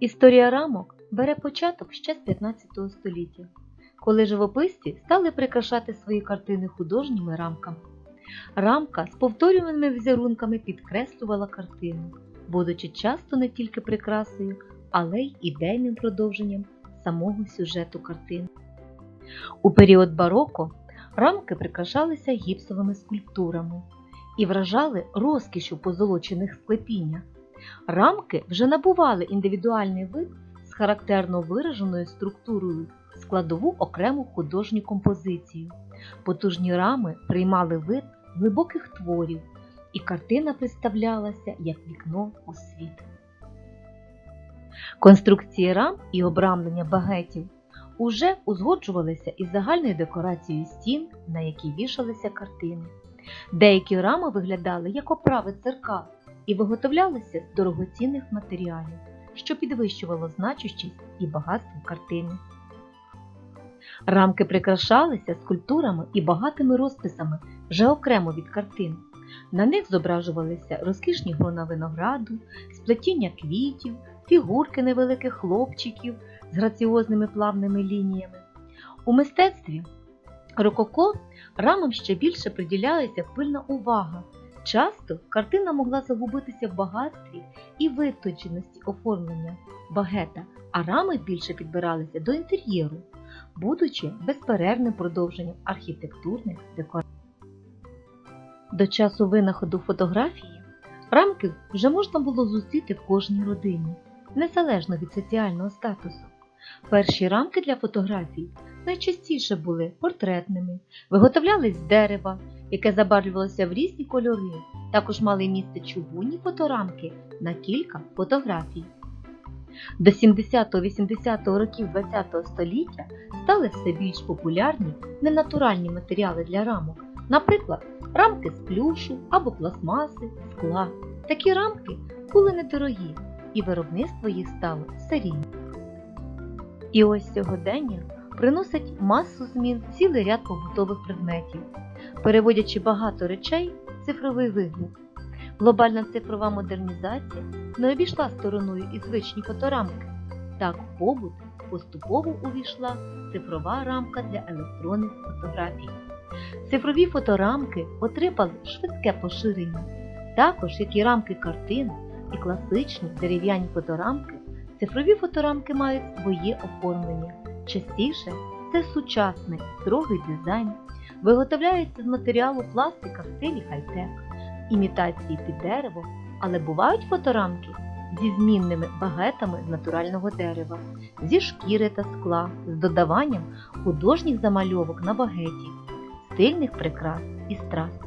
Історія рамок бере початок ще з 15 століття, коли живописці стали прикрашати свої картини художніми рамками. Рамка з повторюваними візерунками підкреслювала картину, будучи часто не тільки прикрасою, але й ідейним продовженням самого сюжету картини. У період бароко рамки прикрашалися гіпсовими скульптурами і вражали розкішю позолочених склепіннях. Рамки вже набували індивідуальний вид з характерно вираженою структурою, складову окрему художню композицію. Потужні рами приймали вид глибоких творів, і картина представлялася як вікно у світ. Конструкції рам і обрамлення багетів уже узгоджувалися із загальною декорацією стін, на які вішалися картини. Деякі рами виглядали як оправи церкал і виготовлялися з дорогоцінних матеріалів, що підвищувало значущість і багатство картини. Рамки прикрашалися скульптурами і багатими розписами вже окремо від картин. На них зображувалися розкішні грона винограду, сплетіння квітів, фігурки невеликих хлопчиків з граціозними плавними лініями. У мистецтві рококо рамам ще більше приділялася пильна увага. Часто картина могла загубитися в багатстві і витонченості оформлення багета, а рами більше підбиралися до інтер'єру, будучи безперервним продовженням архітектурних декорацій. До часу винаходу фотографії рамки вже можна було зустріти в кожній родині, незалежно від соціального статусу. Перші рамки для фотографій найчастіше були портретними, виготовлялись з дерева, яке забарвлювалося в різні кольори, також мали місце чугунні фоторамки на кілька фотографій. До 70-80 років ХХ століття стали все більш популярні ненатуральні матеріали для рамок, наприклад, рамки з плюшу або пластмаси, скла. Такі рамки були недорогі, і виробництво їх стало серійним. І ось сьогодення приносить масу змін цілий ряд побутових предметів, переводячи багато речей в цифровий вигляд. Глобальна цифрова модернізація не обійшла стороною і звичні фоторамки. Так в побут поступово увійшла цифрова рамка для електронних фотографій. Цифрові фоторамки отримали швидке поширення, також як і рамки картин і класичні дерев'яні фоторамки. Цифрові фоторамки мають своє оформлення. Частіше це сучасний строгий дизайн, виготовляється з матеріалу пластика в стилі хай-тек, імітації під дерево, але бувають фоторамки зі змінними багетами з натурального дерева, зі шкіри та скла, з додаванням художніх замальовок на багеті, стильних прикрас і страз.